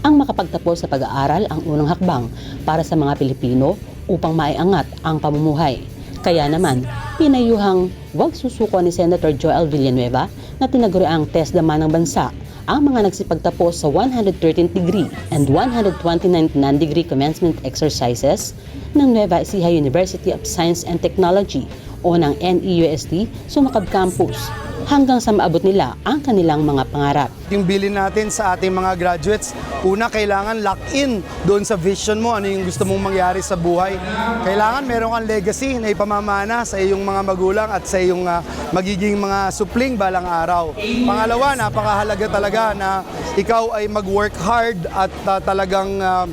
Ang makapagtapos sa pag-aaral ang unang hakbang para sa mga Pilipino upang maiangat ang pamumuhay. Kaya naman, pinayuhang huwag susuko ni Senator Joel Villanueva na tinaguriang test daman ng bansa ang mga nagsipagtapos sa 113th degree and 129th non-degree commencement exercises ng Nueva Ecija University of Science and Technology o ng NEUST Sumakab Campus hanggang sa maabot nila ang kanilang mga pangarap. Yung bilin natin sa ating mga graduates, una kailangan lock in doon sa vision mo, ano yung gusto mong mangyari sa buhay. Kailangan meron kang legacy na ipamamana sa iyong mga magulang at sa iyong ah, magiging mga supling balang araw. Pangalawa, napakahalaga talaga na ikaw ay mag-work hard at ah, talagang ah,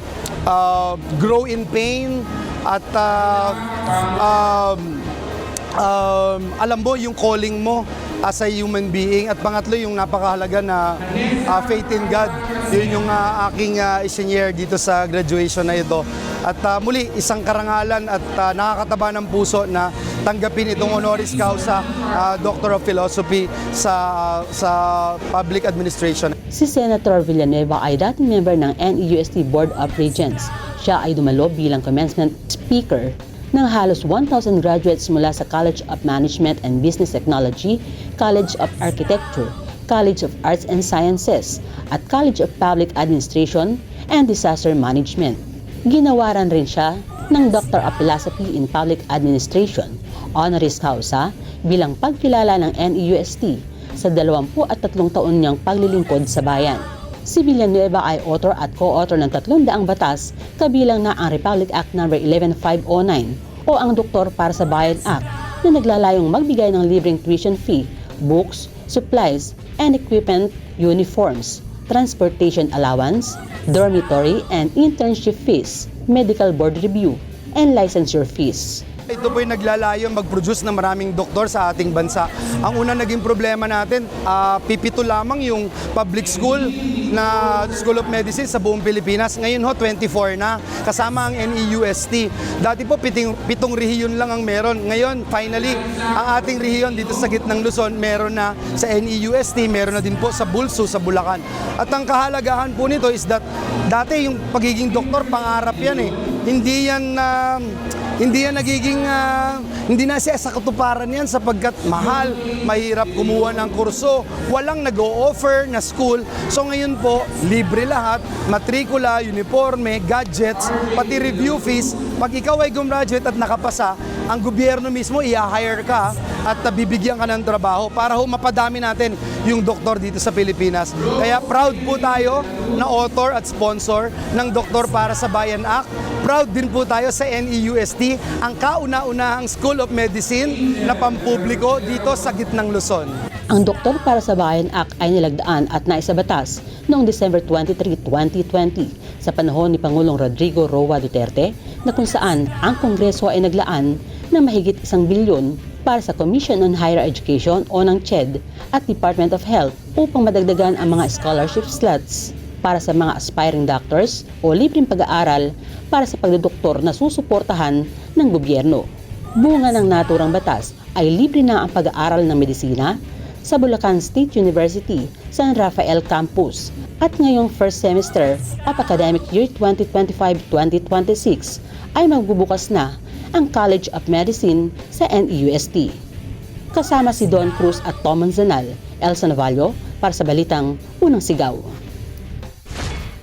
ah, grow in pain at ah, um, um, alam mo yung calling mo as a human being. At pangatlo yung napakahalaga na uh, faith in God. Yun yung uh, aking uh, isinyer dito sa graduation na ito. At uh, muli isang karangalan at uh, nakakataba ng puso na tanggapin itong honoris causa uh, Doctor of Philosophy sa sa Public Administration. Si Senator Villanueva ay dating member ng NEUST Board of Regents. Siya ay dumalo bilang commencement speaker ng halos 1,000 graduates mula sa College of Management and Business Technology, College of Architecture, College of Arts and Sciences, at College of Public Administration and Disaster Management. Ginawaran rin siya ng Doctor of Philosophy in Public Administration, honoris causa, bilang pagkilala ng NEUST sa 23 taon niyang paglilingkod sa bayan. Si Villanueva ay author at co-author ng 300 batas kabilang na ang Republic Act No. 11509 o ang Doktor para sa Bayan Act na naglalayong magbigay ng libreng tuition fee, books, supplies, and equipment, uniforms, transportation allowance, dormitory and internship fees, medical board review, and licensure fees. Ito po yung naglalayon mag-produce ng maraming doktor sa ating bansa. Ang una naging problema natin, ah, pipito lamang yung public school na School of Medicine sa buong Pilipinas. Ngayon ho, 24 na, kasama ang NEUST. Dati po, piting, pitong rehiyon lang ang meron. Ngayon, finally, ang ating rehiyon dito sa gitnang Luzon, meron na sa NEUST, meron na din po sa Bulso, sa Bulacan. At ang kahalagahan po nito is that dati yung pagiging doktor, pangarap yan eh. Hindi yan na hindi yan nagiging, ah, hindi na siya sa katuparan yan sapagkat mahal, mahirap kumuha ng kurso, walang nag-o-offer na school. So ngayon po, libre lahat, matrikula, uniforme, gadgets, pati review fees. Pag ikaw ay gumraduate at nakapasa, ang gobyerno mismo i-hire ka at bibigyan ka ng trabaho para ho mapadami natin yung doktor dito sa Pilipinas. Kaya proud po tayo na author at sponsor ng Doktor para sa Bayan Act. Proud din po tayo sa NEUST, ang kauna-unahang School of Medicine na pampubliko dito sa gitnang Luzon. Ang Doktor para sa Bayan Act ay nilagdaan at naisabatas noong December 23, 2020 sa panahon ni Pangulong Rodrigo Roa Duterte na kung saan ang Kongreso ay naglaan ng mahigit isang bilyon para sa Commission on Higher Education o ng CHED at Department of Health upang madagdagan ang mga scholarship slots para sa mga aspiring doctors o libreng pag-aaral para sa pagdodoktor na susuportahan ng gobyerno. Bunga ng naturang batas ay libre na ang pag-aaral ng medisina sa Bulacan State University San Rafael Campus at ngayong first semester of academic year 2025-2026 ay magbubukas na ang College of Medicine sa NEUST. Kasama si Don Cruz at Tom Manzanal, Elsa Navallo para sa Balitang Unang Sigaw.